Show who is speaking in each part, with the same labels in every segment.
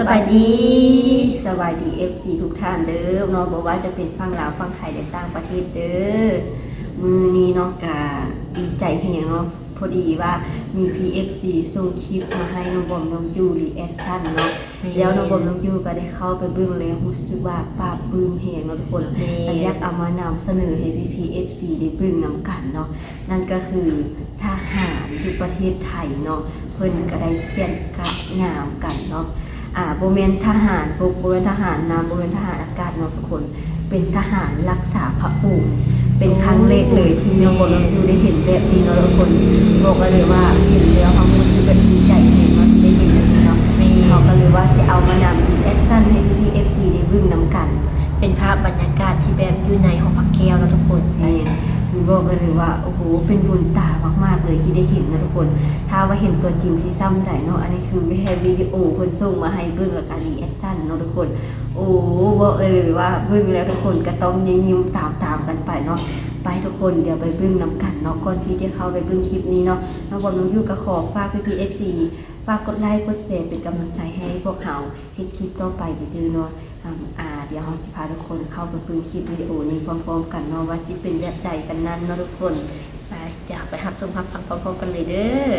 Speaker 1: สบายดีสบายดี FC ทุกท่านเด้อเนาะบอกว่าจะเป็นฝั่งลาวฝั่งไทยและต่างประเทศเด้อมือนี้เนาะกาดีใจแหงเนาะพอดีว่ามี PFC ส่งคลิปมาให้น้องบอมน้องยูรีแอคชั่นเนาะ
Speaker 2: นี่
Speaker 1: แล้วน้องบอมน้องยูก็ได้เข้าไปเบิ่งแล้วรู้สึกว่าปลาบปลื้มแหงเนาะทุกคน
Speaker 2: นี่
Speaker 1: แต่อยากเอามานำเสนอให้ PPFC ได้เบิ่งนำกันเนาะนั่นก็คือทหารที่ประเทศไทยเนาะเพิ่นก็ได้เขียนกัดงามกันเนาะ อ่าโบเมนทหารโบโบเมนทหารน้ำโบเมนทหารอากาศเนาะทุกคน เป็นทหารรักษาพระองค์เป็นครั้งแรกเลยที่น้องบอลน้องยูได้เห็นแบบนี้เนาะทุกคนบอกกันเลยว่าเห็นแล้วความรู้สึกแบบดีใจเห็น บอก
Speaker 2: กัน
Speaker 1: เลยว่าโอ้โหเป็นบุญตามากๆเลยที่ได้เห็นนะทุกคน ถ้าว่าเห็นตัวจริงซีซ้ำได้เนาะอันนี้คือแค่วิดีโอคนส่งมาให้เบิ่งแล้วก็รีแอคชั่นเนาะทุกคน โอ้บอกเลยว่าเบิ่งแล้วทุกคนก็ต้องยิ้มๆตามๆกันไปเนาะไปทุกคนเดี๋ยวไปเบิ่งน้ำกันเนาะก่อนที่จะเข้าไปเบิ่งคลิปนี้เนาะน้องบอลน้องยูก็ขอฝากพี่พีเอฟซีฝากกดไลค์กดแชร์เป็นกำลังใจให้พวกเราเฮ็ดคลิปต่อไปดีๆเนาะ อ่าอ่าเดี๋ยวเราสิพาทุกคนเข้าไปเบิ่งคลิปวิดีโอนี้พร้อมๆกันเนาะว่าสิเป็นแบบใดกันนั้นเนาะทุกคน
Speaker 2: ไปเดี๋ยวไปหับชมรับฟังพร้อมๆกันเลยเด้อ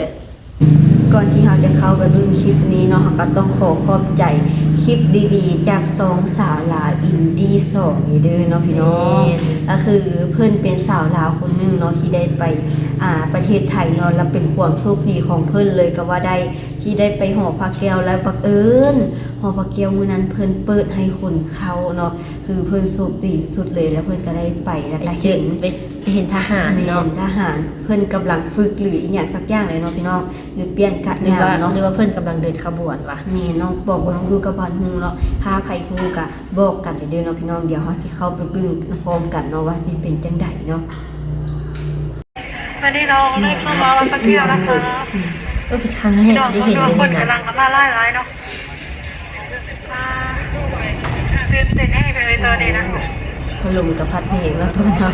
Speaker 1: ก่อนที่เราจะเข้าไปเบิ่งคลิปนี้เนาะเราก็ต้องขอขอบใจคลิปดีๆ จากสองสาวลาวอินดี้สองนี่เด้อเนาะพี่น้องก็คือเพิ่นเป็นสาวลาวคนหนึงเนาะที่ได้ไปอ่าประเทศไทยเนาะและเป็นความโชคดีของเพิ่นเลยก็ว่าได้ ที่ได้ไปหอพระแก้วและบังเอิญหอพระแก้วมื้อนั้นเพิ่นเปิดให้คนเข้าเนาะคือเพิ่นโชคดีสุดเลยแล้วเพิ่นก็ได้ไปแล้ว
Speaker 2: ไป
Speaker 1: ก็
Speaker 2: เห็
Speaker 1: เห็
Speaker 2: น
Speaker 1: น
Speaker 2: ไปไปเห็นทหาร
Speaker 1: เนาะ
Speaker 2: เนาะ
Speaker 1: ทหาร เพิ่นกำลังฝึกหรืออีกอย่างสักอย่างเลยเนาะพี่น้องหรือเปลี่ยนกะ
Speaker 2: หรืองา
Speaker 1: น
Speaker 2: ว่า
Speaker 1: เนาะ
Speaker 2: หรือว่าเพื่อนกำลังเดินขบวนวะ
Speaker 1: นี่น้องบอกว่าน้องดูกับบอลฮูเนาะถ้าใครฮูกะบอกกันเด้อเนาะพี่น้องเดี๋ยวเฮาสิเข้าไปเบิ่งพร้อมกันเนาะว่าสิเป็นจังไดเนาะ
Speaker 3: วันนี้เราได้เข้ามาวันสักเที่ยวนะคะ
Speaker 2: ก็เป็นครั้งแรก
Speaker 3: ดอก
Speaker 2: ที่
Speaker 3: คน
Speaker 2: เห็น
Speaker 3: ดวง
Speaker 2: เลย
Speaker 3: คน
Speaker 2: นะ
Speaker 3: กำลังกำลังไล่ไล่เนาะอ่าตื่นเต้นแน่เลยตอนนี้นะ
Speaker 1: พอลงกับพัดเพลงแล้วตอนนั้น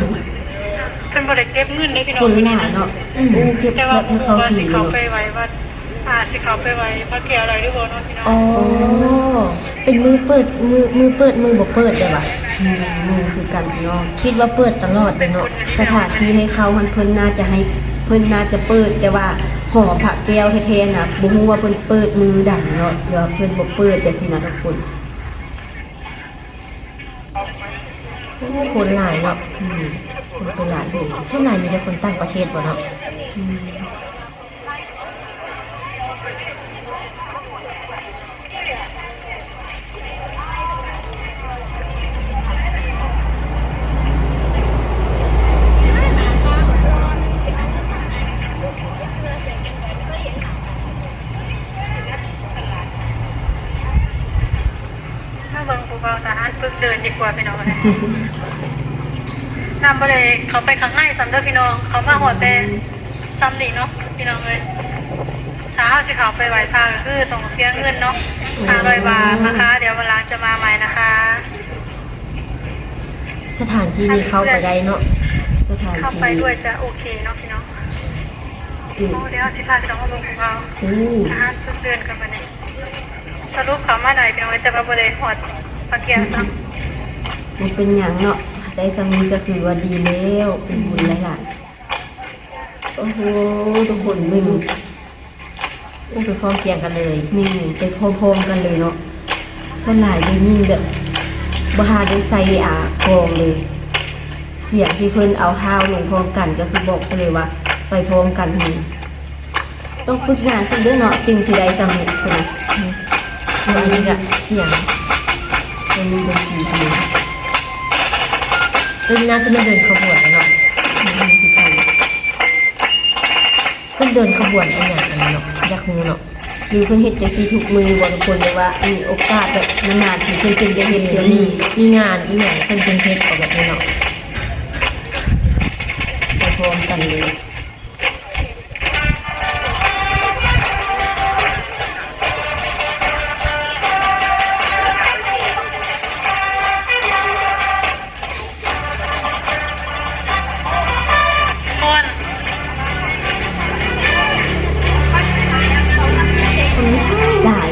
Speaker 3: เป็นบริเก็บเงินเลยพี่น้
Speaker 1: ค
Speaker 3: อง
Speaker 1: นหลายเนาะอู้เก็บ
Speaker 3: แต่
Speaker 1: แบ
Speaker 3: ว่า
Speaker 1: บให้เขา
Speaker 3: ว่า
Speaker 1: ฟรี
Speaker 3: สิ
Speaker 1: เนาะ
Speaker 3: เขาไปไว้ว่าอ่าสิเขาไปไว้ว่าเกี่ยวอะไรด้วยบ่เนาะพี่น้อง
Speaker 2: อ๋อเป็นมือเปิดมือมือเปิดมือบ่เปิดได้ปะ
Speaker 1: นี่นี่คือกันพี่น้อง
Speaker 2: คิดว่าเปิดตลอดเลยเนาะ
Speaker 1: สถานที่ให้เขามันเพิ่นน่าจะให้ เพิ่นน่าจะเปิดแต่ว่าห่อผักแก้วแท้ๆนะบ่ฮู้ว่าเพิ่นเปิดมือดังเนาะเดี๋ยวเพิ่นบ่เปิดแต่สินะทุกคน
Speaker 2: คนหลายเนาะ
Speaker 1: อืมคนเป็นหลายเลย
Speaker 2: ช่วงไหนมีแต่คนต่างประเทศบ่เนาะ
Speaker 1: อืม
Speaker 3: ถ้าเบิ่งภูเขาทหารฝึกเดินดีกว่าพี่ น้องเลยนำไปเลยเขาไปข้างในสำเร็จพี่น้อง เขามาหัวแต่ซ้ำดีเนาะพี่น้องเลยถ้าเขาสิเขาไปไหวพาก็คือต้องเสียเงินเนาะทางลอยบาทนะคะ เดี๋ยววันหลังจะมาใหม่นะคะ
Speaker 2: สถานที่นี้เข้าไปได้เนาะ
Speaker 1: สถาน
Speaker 3: เข้า
Speaker 1: ที่
Speaker 3: ไปด้วยจะโอเคเนาะพี่น้อง
Speaker 1: อืม
Speaker 3: โอ้เดี๋ยวสิพาพี่น้องมาเบิ่งภูเขา
Speaker 1: อู้
Speaker 3: ทหารฝึกเดินกันมาเนี่ยสรุปเขามาหน่อยพี่น้องแต่ว่าบริเวณหัวปากเกียร์ซ้ำ
Speaker 1: มันเป็นหยังเนาะใจสามีก็คือว่าดีแล้วเป็นบุญหลายๆโอ้โหทุกคนมึง
Speaker 2: อู้ไปพร้อมเพรียงกันเลย
Speaker 1: นี่ไปพร้อมๆกันเลยเนาะส่วนหลายได้ยินแบบบาได้ใส่อ่ากองเลย เสียงที่เพิ่นเอาเท้าลงพร้อมกันก็คือบอกไปเลยว่า ไปพร้อมกันนี่ต้องฝึกงานสักเด้อเนาะติงสิได้สำเร็จคนนะ
Speaker 2: อันนี้ก็เสียง
Speaker 1: เป็นดนตรีดี
Speaker 2: เป็นน่าจะไม่เดินขบวนแล้วเนาะ
Speaker 1: นี่คือก
Speaker 2: เพิ่นเดินขบวนเป็นอย่างไรเนาะอยากรู้เนาะ
Speaker 1: หรือเพิ่นเฮ็ดจังซี่ทุกมือบางคนเลยว่ามีโอกาสแบบนานๆที่เพิ่นจึงได้เฮ็ดเทื่อ
Speaker 2: มี
Speaker 1: นี้
Speaker 2: มีงานอีหยังเพิ่นจึงเฮ็ดเอาแบบนี้เนาะ
Speaker 1: พร้อมกันเลย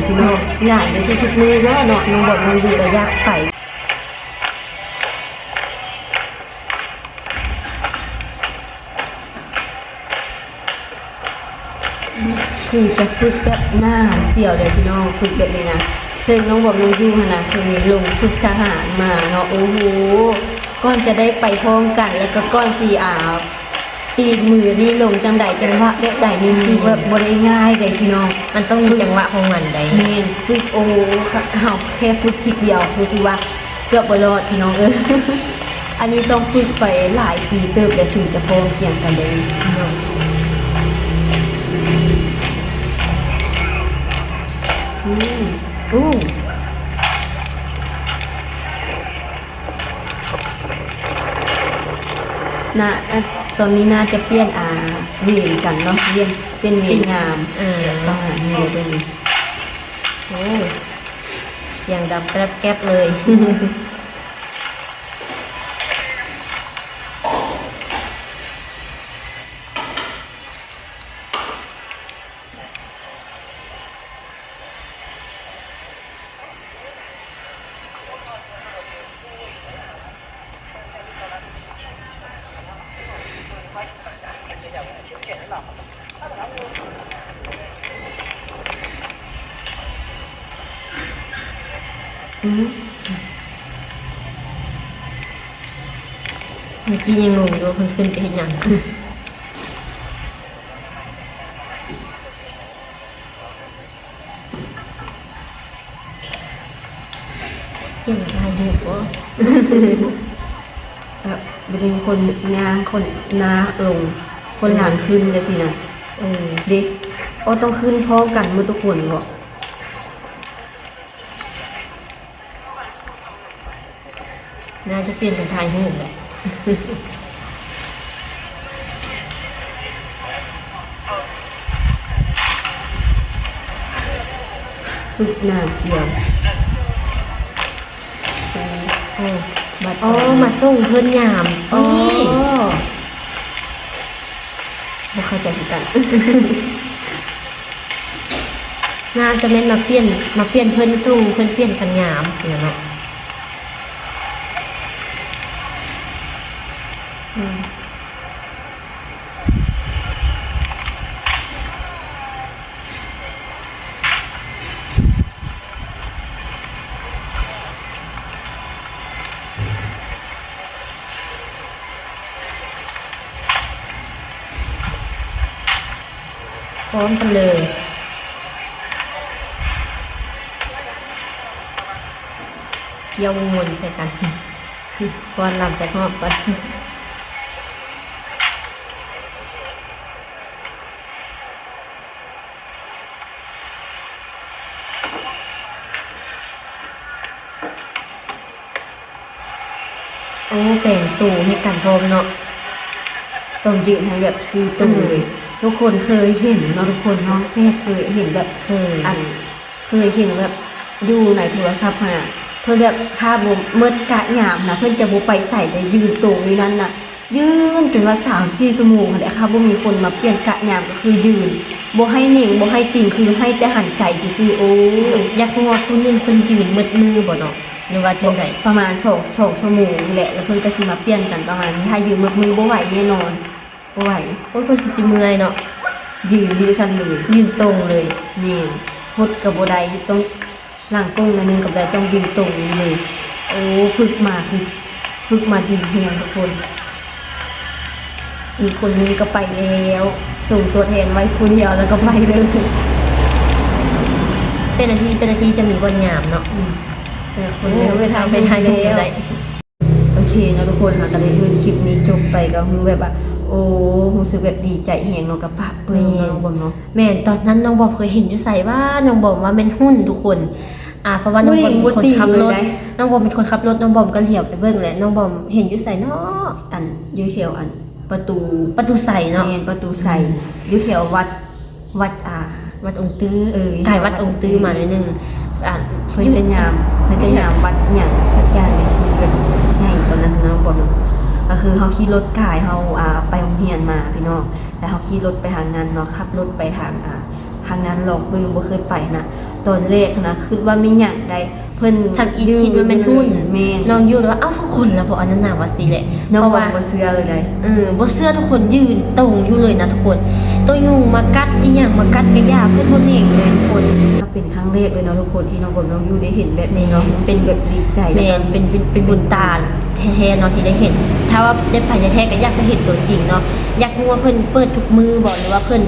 Speaker 1: พี่น้องอยากจะสิทุกมือว่าเนาะน้องบอกน้องดูก็อยากไปคือจะฝึกแบบหน้าเสี่ยวเลยพี่น้องฝึกแบบนี้นะซึ่งน้องบอกน้องยูขนาดคือลงฝึกทหารมาเนาะโอ้โหก่อนจะได้ไปพร้อมกันแล้วก็ก้อนซีอา ตีมือนี่ลงจังใดจังหวะแบบใดนี่คือแบบบริง่ายเลยพี่น้อง
Speaker 2: มันต้องมีจังหวะของมันได้
Speaker 1: เมนฝึกโอ้โหเฮาแค่ฝึกทีเดียวคือคือว่าเกือบบรอดพี่น้องเอออันนี้ต้องฝึกไปหลายปีเติบแต่ถึงจะพร้อมเพรียงกันเลยพี่น้องอืมอู้น่าอะ ตอนนี้น่าจะเปลี่ยนอาเวียนกันเนาะเวียนเป็นเวียนงาม
Speaker 2: เออ
Speaker 1: ต้องหานี่เลยด้วยนี่
Speaker 2: โอ้เสียงดับแกรบแก๊บเลย เมื่อกี้ยังงงอยู่ว่าเพิ่นขึ้นไปเห็นหยังเห็นอะไรอยู่บ่
Speaker 1: แบบเป็นคนงานคนนาลง คนหลานขึ้นจะสินะ
Speaker 2: เออ
Speaker 1: เด็กโอ้ต้องขึ้นพร้อมกันหมือทุกคนบอก
Speaker 2: น่าจะเปลี่ยนเป็นทายหูแหละ
Speaker 1: ฝึกน้ำเสียว
Speaker 2: โอ้บัดอ๋อมาส่งเพิ่นยาม
Speaker 1: อ๋อ
Speaker 2: นี่
Speaker 1: บ่เข้าใจคือกัน
Speaker 2: น่าจะแม่นมาเปลี่ยนมาเปลี่ยนเพิ่นส่งเพิ่นเปลี่ยนกันยามเสียเนาะ
Speaker 1: อืม
Speaker 2: พร้อมกันเลย เกี่ยววนใส่กันก่อนลำไปหอบก่อนโอ้แบ่งตู่ให้กันพร้อมเนาะ
Speaker 1: ต้องยืนให้แบบซีตูเลย ทุกคนเคยเห็นเนาะทุกคนเนาะแค่เคยเห็นแบบ
Speaker 2: เคย
Speaker 1: อันเคยเห็นแบบดูในโทรศัพท์มาเพื่อนแบบภาพบ่เมื่อกะหยามนะเพื่อนจะบ่ไปใส่แต่ยืนตรงนี้นั่นน่ะยืนจนว่าสามสี่ชั่วโมงแหละค่ะบ่มีคนมาเปลี่ยนกะหยามก็คือยืนบ่ให้หนิ่งบ่ให้ติ่งคือให้แต่หันใจซื่อๆโอ้
Speaker 2: อยากงอคุณนึงเพิ่นยืนมืดมือบ่เนาะหรือว่าจังได
Speaker 1: ประมาณ2 2ชั่วโมงนี่แหละแล้วเพิ่นก็สิมาเปลี่ยนกันประมาณนี้ถ้ายืนมือมือบ่ไหวแน่นอนบ่ ไหว
Speaker 2: โอ้ยเพิ่นสิสิเมื่อยเนาะ
Speaker 1: ยืนยืนสั่นเลย
Speaker 2: ยืนตรงเลย
Speaker 1: แม่นฮดกับบ่ได้ต้องหลังกงอันหนึงกับได้ต้องยืนตรงนี้เลย โอ้ฝึกมาคือฝึกมาดีแฮงทุกคน อีกคนนึงก็ไปแล้ว ส่งตัวแทนไว้ผู้เดียวแล้วก็ไปเลย
Speaker 2: แต่นาทีแต่นาทีจะมีวันยามเนาะ
Speaker 1: อืมแต่คนนึงไปทำ
Speaker 2: ไปทาย
Speaker 1: แล้
Speaker 2: แล้ว
Speaker 1: วโอเคนะทุกคนค่ะก็เลยดูคลิปนี้จบไปก็คือแบบว่า โอ้รู้สึกแบบดีใจแหงเนาะกับปะเปื่อยเนาะบ่เนาะ
Speaker 2: แม่นตอนนั้นน้องบอมเคยเห็นอยู่ใส่ว่าน้องบอมว่าเป็นหุ้นทุกคน อ่าเพราะว่าน้องบอมเป็นคนขับรถ
Speaker 1: บ่ได้
Speaker 2: น้องบอมเป็นคนขับรถน้องบอมก็เหลียวไปเบิ่งแหละน้องบอมเห็นอยู่ใส่เนาะ
Speaker 1: อันอยูแถวอัน ประตู
Speaker 2: ประตูใส่เนาะ
Speaker 1: เมนประตูใส่อยูแถววัดวัดอ่า
Speaker 2: วัดองค์ตื้อ
Speaker 1: เออ
Speaker 2: ไกลวัดองค์ตื้อมาหน่อยหนึงอ่า
Speaker 1: เพิ่นจะยามเพิ่นจะยามวัดหยังสักอย่างเนี่ยคือแบบใหญ่ตอนนั้นเนาะบ่เนาะ ก็คือเฮาขี่รถกายเฮาอ่าไปโรงเรียนมาพี่น้องแล้วเฮาขี่รถไปทางนั้นเนาะขับรถไปทางอ่าทางนั้นหรอกเบิ่งบ่เคยไปนะตอนแรกนะคิดว่ามีหยังใดเพิ่น
Speaker 2: ทางอีคิดว่าแม่นหุ้น
Speaker 1: แม่น
Speaker 2: น้องอยู่แล้วว่าเอ้าทุกคนแล้วบ่อันนั้นน่ะว่าสิแหละ
Speaker 1: น้อง
Speaker 2: เพราะ
Speaker 1: บอ
Speaker 2: ว่า
Speaker 1: กบ่เชื่อเลยได้
Speaker 2: เออบ่เสื้อทุกคนยืนตรงอยู่เลยนะทุกคนตัวยุงมากัดอีหยังมากัดกระยาเพื่อนทนเองเลยทุกคน
Speaker 1: ก็เป็นครั้งแรกเลยเนาะทุกคนที่น้องบอมน้องยูได้เห็นแบบนี้เนาะเป็นแบบดีใจ
Speaker 2: แม
Speaker 1: แล้วก็
Speaker 2: นเป็นเป็นเป็นบุญตา แท้ๆเนาะที่ได้เห็น ถ้าว่าได้ไปแท้ๆก็อยากไปเห็นตัวจริงเนาะอยากรู้ว่าเพิ่นเปิดทุกมือบ่หรือว่าเพิ่น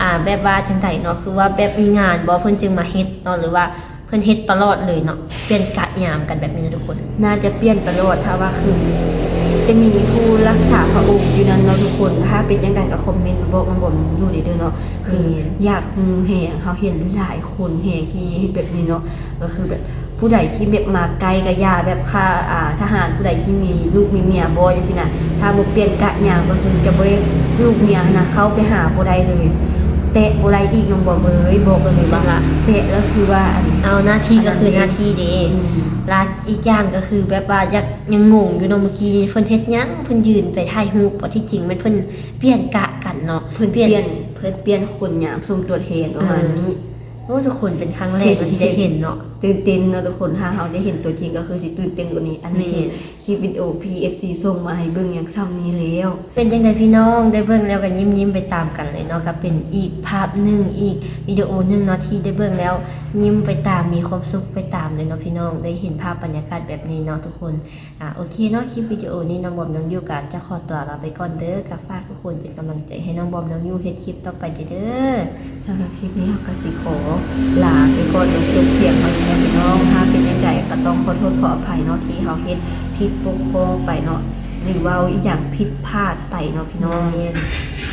Speaker 2: อ่าแบบว่าจังไดเนาะคือว่าแบบมีงานบ่เพิ่นจึงมาเฮ็ดเนาะหรือว่าเพิ่นเฮ็ดตลอดเลยเนาะเปลี่ยนกะยามกันแบบนี้นะทุกคน
Speaker 1: น่าจะเปลี่ยนตลอดถ้าว่าคือจะมีผู้รักษาพระองค์อยู่นั้นเนาะทุกคน ถ้าเป็นยังไงก็คอมเมนต์มาบอกน้องบอมอยู่ดีเด้อเนาะ คืออยากฮู้แหงเขาเห็นหลายคนแหงที่เฮ็ดแบบนี้เนาะ ก็คือแบบ ผู้ใดที่แบบมาไกลก็อย่าแบบค่าอ่าทหารผู้ใดที่มีลูกมีเมียบ่จังซี่นะถ้าบ่เปลี่ยนกะยามก็คือจะบ่ได้ลูกเมียนะเข้าไปหาบ่ได้เลยเตะบ่ได้อีกน้องบอมเอ้ยบอกเลยว่าเตะแล้วคือว่าอัน
Speaker 2: เอาหน้าที่ก็คือหน้าที่เด้
Speaker 1: อืม
Speaker 2: ลาอีกอย่างก็คือแบบว่าอยากยังงงอยู่เนาะเมื่อกี้เพิ่นเฮ็ดหยังเพิ่นยืนไปถ่ายรูปว่าที่จริงมันเพิ่นเปลี่ยนกะกันเนาะ
Speaker 1: เพิ่นเปลี่ยนเพิ่นเปลี่ยนคนหยามทรงตัวแทนประมาณนี้
Speaker 2: โอ้ทุกคนเป็นครั้งแรกเนาะที่ได้เห็นเนาะ
Speaker 1: ตื่นเต้นเนาะทุกคนถ้าเราได้เห็นตัวจริงก็คือสิตื่นเต้นกว่านี้ อันนี้คือ
Speaker 2: แม่
Speaker 1: คลิปวิดีโอ PFC ส่งมาให้เบิ่งอย่างซ้ำนี้แล้ว
Speaker 2: เป็นยังไงพี่น้องได้เบิ่งแล้วก็ยิ้มยิ้มๆไปตามกันเลยเนาะก็เป็นอีกภาพหนึ่งอีกวิดีโอหนึ่งเนาะที่ได้เบิ่งแล้ว ยิ้มไปตามมีความสุขไปตามเลยเนาะพี่น้องได้เห็นภาพบรรยากาศแบบนี้เนาะทุกคนอ่าโอเคเนาะคลิปวิดีโอนี้น้องบอมน้องยูกับจะขอตัวลาไปก่อนเด้อกับฝากทุกคนเป็นกำลังใจให้น้องบอมน้องยูเฮ็ดคลิปต่อไปเด้อ
Speaker 1: สำหรับคลิปนี้เราก็สิขอลาไปก่อนจนจบเพียงเท่านี้พี่น้องถ้าเป็นยังไงก็ต้องขอโทษขออภัยเนาะที่เราเฮ็ดผิดปกครองไปเนาะหรือว่าอีกอย่างผิดพลาดไปเนาะพี่น้อง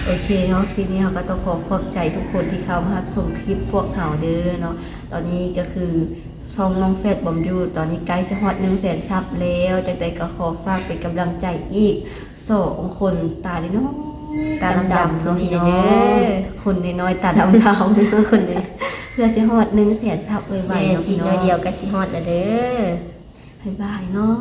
Speaker 1: โอเคเนาะคลิปนี้เราก็ต้องขอขอบใจทุกคนที่เข้ามารับชมคลิปพวกเราเด้อเนาะตอนนี้ก็คือซองน้องเฟดบอมยูตอนนี้ใกล้จะฮอดหนึ่งแสนซับแล้วแต่แต่ก็ขอฝากเป็นกำลังใจอีกสองคนตาดีเนาะ
Speaker 2: ตาดำๆ
Speaker 1: นาะพี่น้องคนน้อยๆตาดำๆคนนี้ พื่อจะฮอดหนึ่งแสนซับไว
Speaker 2: แม่
Speaker 1: ๆเนาะ
Speaker 2: อี
Speaker 1: พี่
Speaker 2: ก
Speaker 1: น้
Speaker 2: น้
Speaker 1: อ
Speaker 2: อย
Speaker 1: ง
Speaker 2: เดียวก็สิฮอดแล้วเด้อ
Speaker 1: บ๊ายบายเนาะ